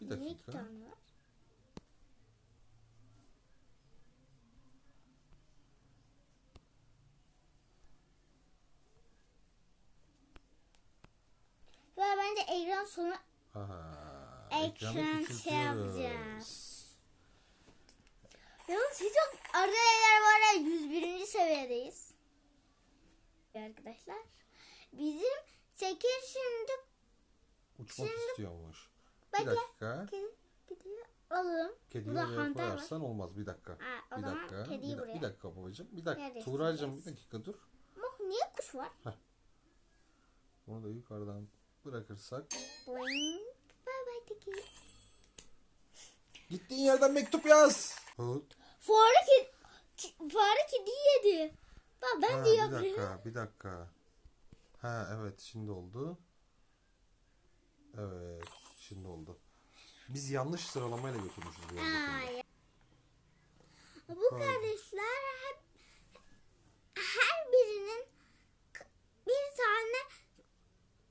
Bir niye iki dakika. tane var? Ve bence ekran sonu Aha, Ekran şey yapacağız. Yalnız hiç yok. Arkadaşlar var ya 101. seviyedeyiz. Arkadaşlar. Bizim Sekir şimdi Uçmak Şimdi- istiyormuş. Bir dakika. kedi gidiyor. Alalım. Kediyi Burada oraya var. koyarsan olmaz. Bir dakika. Ha, o bir zaman dakika. kediyi bir, da- buraya. bir dakika babacığım. Bir dakika. Nerede Tuğracığım bir isteyeceğiz? dakika dur. Ama niye kuş var? Bunu da yukarıdan bırakırsak. Boing. Bye bye teki. Gittiğin yerden mektup yaz. Hı? Fare kedi. Fare kedi yedi. Bak ben Ha, de bir yapıyorum. dakika. Bir dakika. Ha evet şimdi oldu. Evet şimdi oldu. Biz yanlış sıralamayla götürmüşüz. bu. Hayır. Bu kardeşler hep her birinin bir tane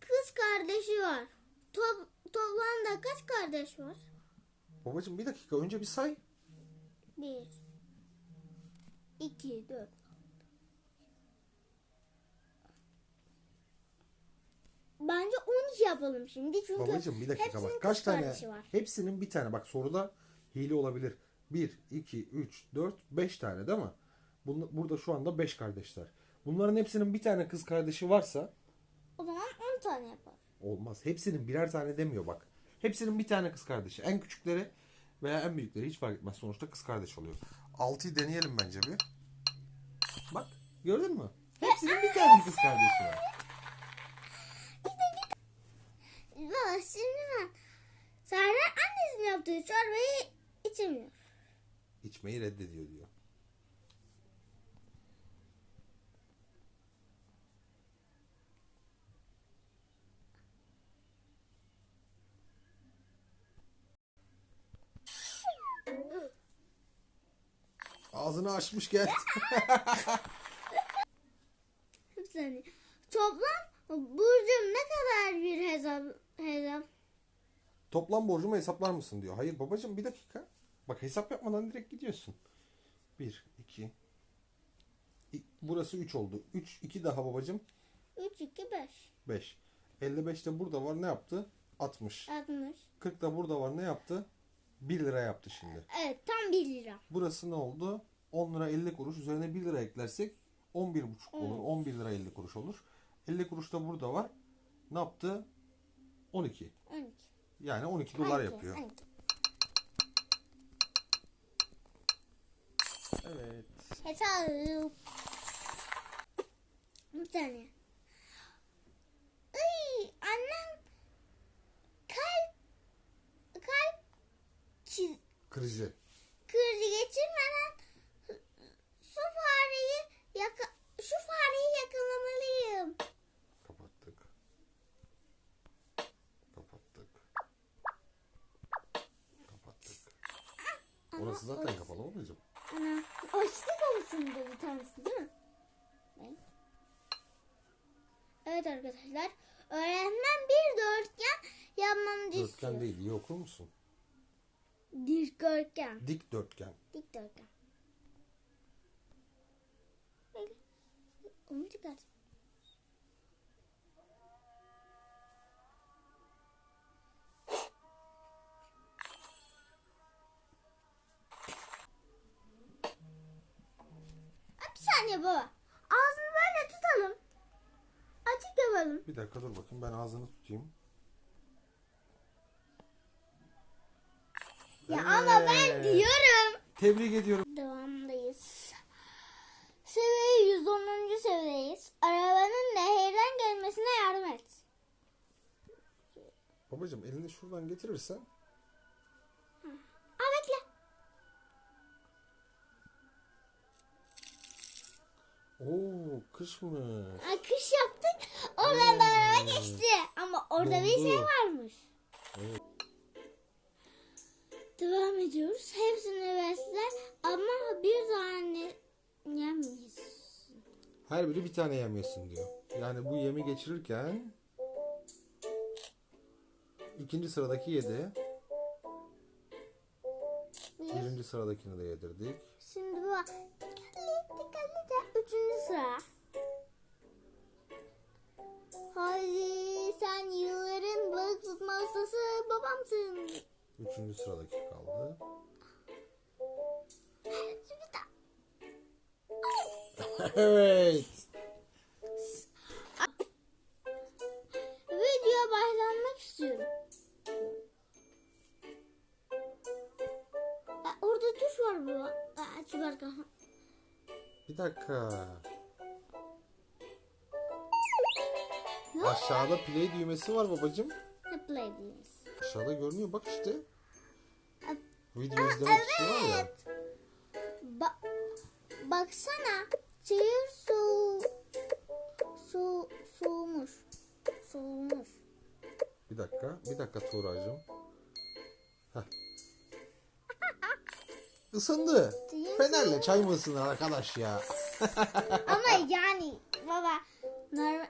kız kardeşi var. Top, toplamda kaç kardeş var? Babacığım bir dakika önce bir say. Bir, iki, dört. Bence 12 yapalım şimdi çünkü Babacığım bir dakika bak. Kaç tane? var. Hepsinin bir tane. Bak soruda hile olabilir. 1, 2, 3, 4, 5 tane değil mi? Bun- Burada şu anda 5 kardeşler. Bunların hepsinin bir tane kız kardeşi varsa O zaman 10 tane yapar. olmaz. Hepsinin birer tane demiyor bak. Hepsinin bir tane kız kardeşi. En küçükleri veya en büyükleri hiç fark etmez. Sonuçta kız kardeş oluyor. 6'yı deneyelim bence bir. Bak gördün mü? Hepsinin bir tane kız kardeşi var. Ben Sare annesinin yaptığı çorbayı içemiyor. İçmeyi reddediyor diyor. Ağzını açmış gel. Toplam burcum ne kadar bir hesap hesap? Toplam borcumu hesaplar mısın diyor. Hayır babacığım bir dakika. Bak hesap yapmadan direkt gidiyorsun. 1, 2. Burası 3 oldu. 3, 2 daha babacığım. 3, 2, 5, 5. 55 de burada var ne yaptı? 60. 60. 40 da burada var ne yaptı? 1 lira yaptı şimdi. Evet tam 1 lira. Burası ne oldu? 10 lira 50 kuruş. Üzerine 1 lira eklersek 11,5 olur. 11 lira 50 kuruş olur. 50 kuruş da burada var. Ne yaptı? 12. 12. Yani 12 dolar 12, yapıyor. 12. Evet. Hesap. Bir saniye. Ay, annem kalp kalp çiz, Krizi. krizi geçirmeden şu fareyi yaka, şu fareyi yakalamalıyım. Kapattık. Kapattık. Kapattık. Orası zaten orası- kapalı babacığım. Ana, açtı kapısında bir tanesi değil mi? Ben. Evet arkadaşlar. Öğretmen bir dörtgen yapmamızı istiyor. Dörtgen değil. iyi okur musun? Dikdörtgen. Dik dörtgen. Dikdörtgen. Böyle. Onu çıkart. Saniye baba. Ağzını böyle tutalım. Açık yapalım. Bir dakika dur bakayım ben ağzını tutayım. Ya ama ben diyorum. Tebrik ediyorum. Devamdayız. Seviye 110. seviyedeyiz. Arabanın nehirden gelmesine yardım et. Babacığım elini şuradan getirirsen. Oo kış mı? Akış yaptık. Oradan da araba geçti. Ama orada bir Dondu. şey varmış. Evet. Devam ediyoruz. Hepsini versinler ama bir tane yemeyiz. Her biri bir tane yem yesin diyor. Yani bu yemi geçirirken ikinci sıradaki yedi. Birinci sıradakini de yedirdik. Şimdi bu üçüncü sıra. Hadi sen yılların balık tutma ustası babamsın. Üçüncü sıradaki kaldı. Evet. Bir dakika. Aşağıda play düğmesi var babacım. Play diyoruz? Aşağıda görünüyor bak işte. Video izlemek için var ya. Ba baksana. Çayır su su soğumuş. Soğumuş. Bir dakika. Bir dakika Tuğra'cığım. Heh. Isındı. Fenerle çay mı ısınır arkadaş ya? Ama yani baba normal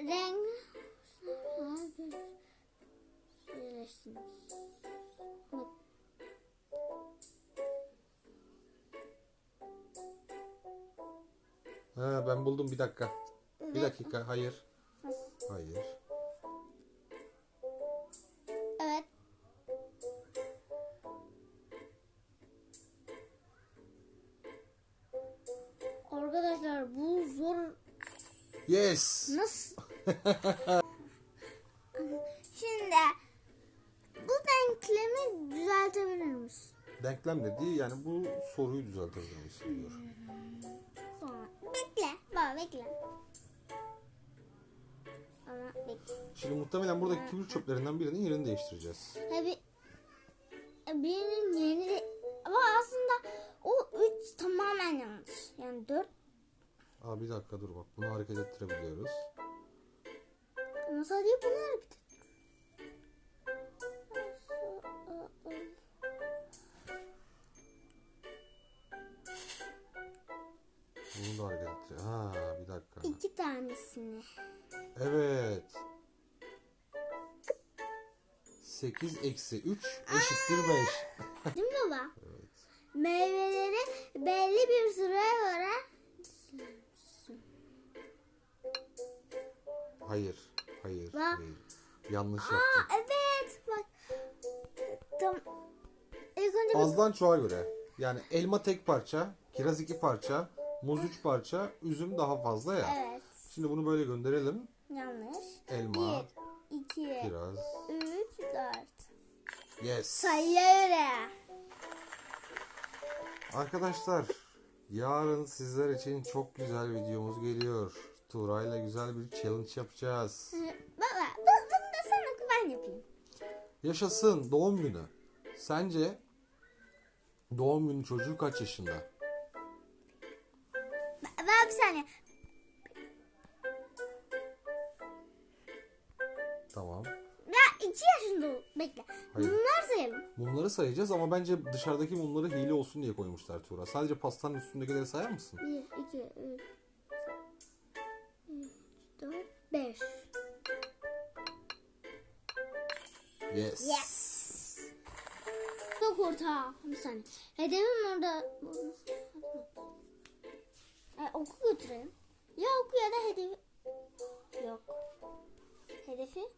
renk. Ha, ben buldum bir dakika. Bir dakika. Hayır. Hayır. Şimdi bu denklemi düzeltebilir misin? Denklem dediği yani bu soruyu düzeltebilir misin diyor. Sonra. Bekle. Baba bekle. Ama bekle. Şimdi muhtemelen buradaki kibrit çöplerinden birinin yerini değiştireceğiz. Tabi birinin yeni de ama aslında o üç tamamen yanlış. Yani dört Aa bir dakika dur bak bunu hareket ettirebiliyoruz. Ama sadece hareket et. Bunu da hareket ettire. Ha bir dakika. İki tanesini. Evet. 8 eksi 3 eşittir 5. Değil mi baba? Meyveleri belli bir sıraya göre Hayır. Hayır. Bak. Hayır. Yanlış Aa yaptık. evet bak. Tam ilk önce bir Azdan çoğa göre. Yani elma tek parça, kiraz iki parça, muz üç parça, üzüm daha fazla ya. evet Şimdi bunu böyle gönderelim. yanlış. Elma, Bir, iki, kiraz. üç, dört. Yes. Sayıya göre. Arkadaşlar yarın sizler için çok güzel videomuz geliyor. Tuğra'yla güzel bir challenge yapacağız. Baba Yaşasın doğum günü. Sence doğum günü çocuğu kaç yaşında? Ben bir saniye. Tamam. Ya iki yaşında. Bekle. Hayır. Bunlar sayalım. Mumları sayacağız ama bence dışarıdaki mumları hile olsun diye koymuşlar Tuğra. Sadece pastanın üstündekileri sayar mısın? Bir, iki, üç, üç, dört, beş. Yes. Yes. Çok orta. Bir saniye. Hedefim orada. E, oku götürelim. Ya oku ya da hedefi. Yok. Hedefi.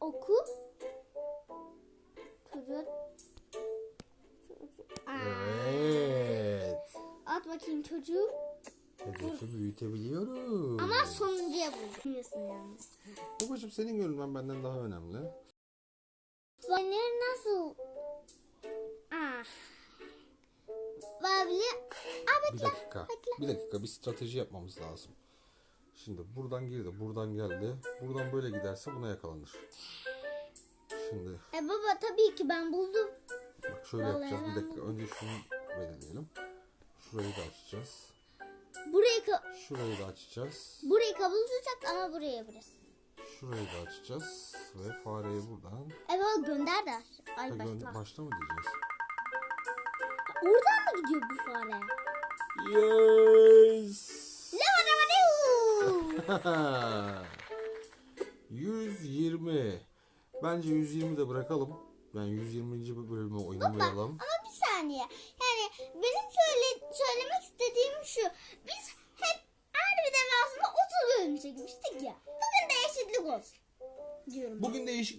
Oku. Aa, Evet. At bakayım çocuğu. Hedefi büyütebiliyoruz. Ama sonuncuya bulmuyorsun yani. Babacım senin görünmen benden daha önemli. Fener nasıl? Ah. Babli. Aa Bir dakika. Bekle. Bir dakika bir strateji yapmamız lazım. Şimdi buradan girdi, buradan geldi. Buradan böyle giderse buna yakalanır. Şimdi E baba tabii ki ben buldum. bak şöyle Vallahi yapacağız. Bir ben dakika önce şunu belirleyelim. Şurayı da açacağız. Burayı Şurayı da açacağız. burayı kabul tutacak ama buraya yapacağız. Şurayı da açacağız. Ve fareyi buradan. Evet gönder de. Ay Ha, gö- başla mı diyeceğiz? Oradan mı gidiyor bu fare? Yes. Lavadavadu. 120. Bence 120 de bırakalım. Yani 120. bölümü oynamayalım. Ama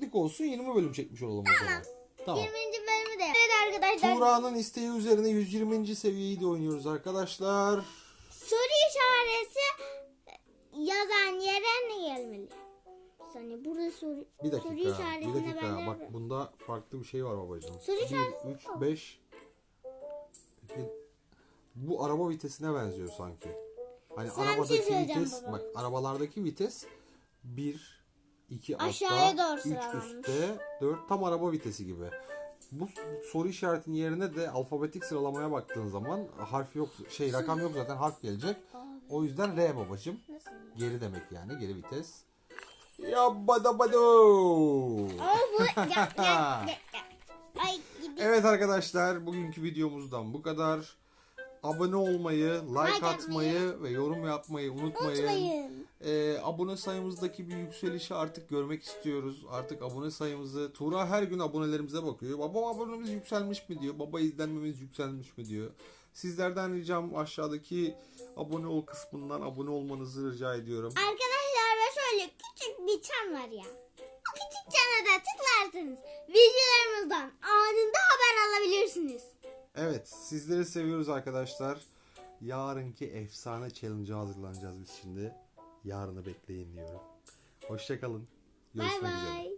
Değişiklik olsun 20 bölüm çekmiş olalım o zaman. Tamam. 20. bölümü de. Evet arkadaşlar. Tuğra'nın isteği üzerine 120. seviyeyi de oynuyoruz arkadaşlar. Soru işareti yazan yere ne gelmeli? Bir saniye burada soru, Bir soru dakika. Bir işaretine dakika. ben Bak bunda farklı bir şey var babacığım. Soru 1, işareti 3, yok. 5. Bu araba vitesine benziyor sanki. Hani Sana bir şey arabadaki söyleyeceğim vites, baba. bak arabalardaki vites 1, 2 Aşağıya altta, doğru 3 sıralanmış. üstte, 4 tam araba vitesi gibi. Bu soru işaretinin yerine de alfabetik sıralamaya baktığın zaman harf yok, şey rakam yok zaten harf gelecek. O yüzden R babacığım. Nasıl? Geri demek yani geri vites. Ya bada bado. Ama bu gel gel gel. gel. Ay gibi. Evet arkadaşlar bugünkü videomuzdan bu kadar. Abone olmayı, like atmayı ve yorum yapmayı unutmayın. Unutmayın. Ee, abone sayımızdaki bir yükselişi artık görmek istiyoruz. Artık abone sayımızı Tuğra her gün abonelerimize bakıyor. Baba abonemiz yükselmiş mi diyor. Baba izlenmemiz yükselmiş mi diyor. Sizlerden ricam aşağıdaki abone ol kısmından abone olmanızı rica ediyorum. Arkadaşlar ve şöyle küçük bir çan var ya. O küçük çana da tıklarsınız. Videolarımızdan anında haber alabilirsiniz. Evet sizleri seviyoruz arkadaşlar. Yarınki efsane challenge'a hazırlanacağız biz şimdi. Yarını bekleyin diyorum. Hoşçakalın. Görüşmek üzere. bay.